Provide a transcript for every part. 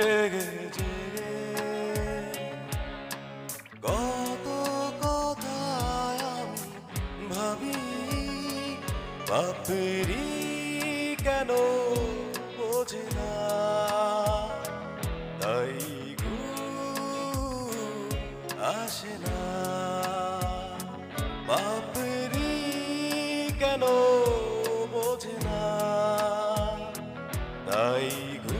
জেগে জেগে। কত আমি ভাবি বাপেরি কেন বোঝে না। তাই আসে না। বাপেরি কেন বোঝে না। তাই ঘুম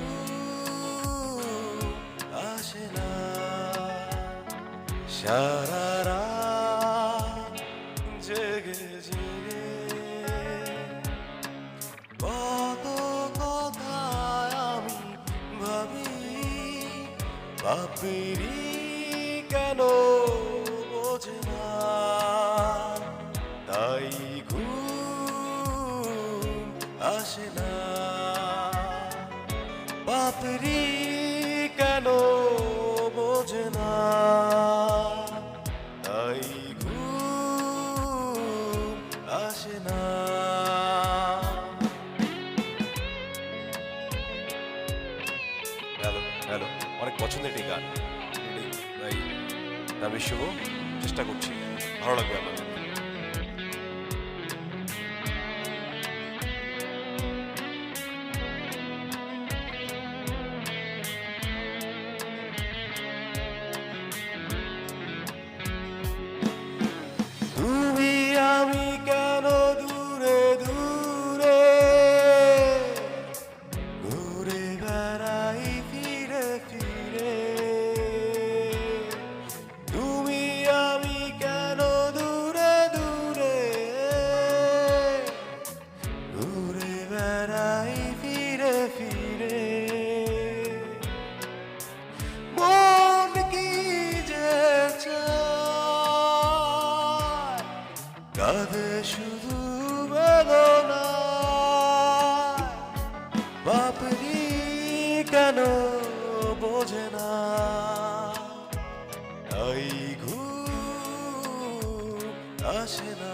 সারা জেগে বাপেরি কেন বোঝে না? তাই আসে না। কেন হ্যালো হ্যালো, অনেক পছন্দের একটি গান। এটি ভাই আমি শুভ চেষ্টা করছি। ভালো লাগবে আপনাদের। কাঁদে শুধু বাপরি কেন বোঝে না? তাই ঘুম আসে না।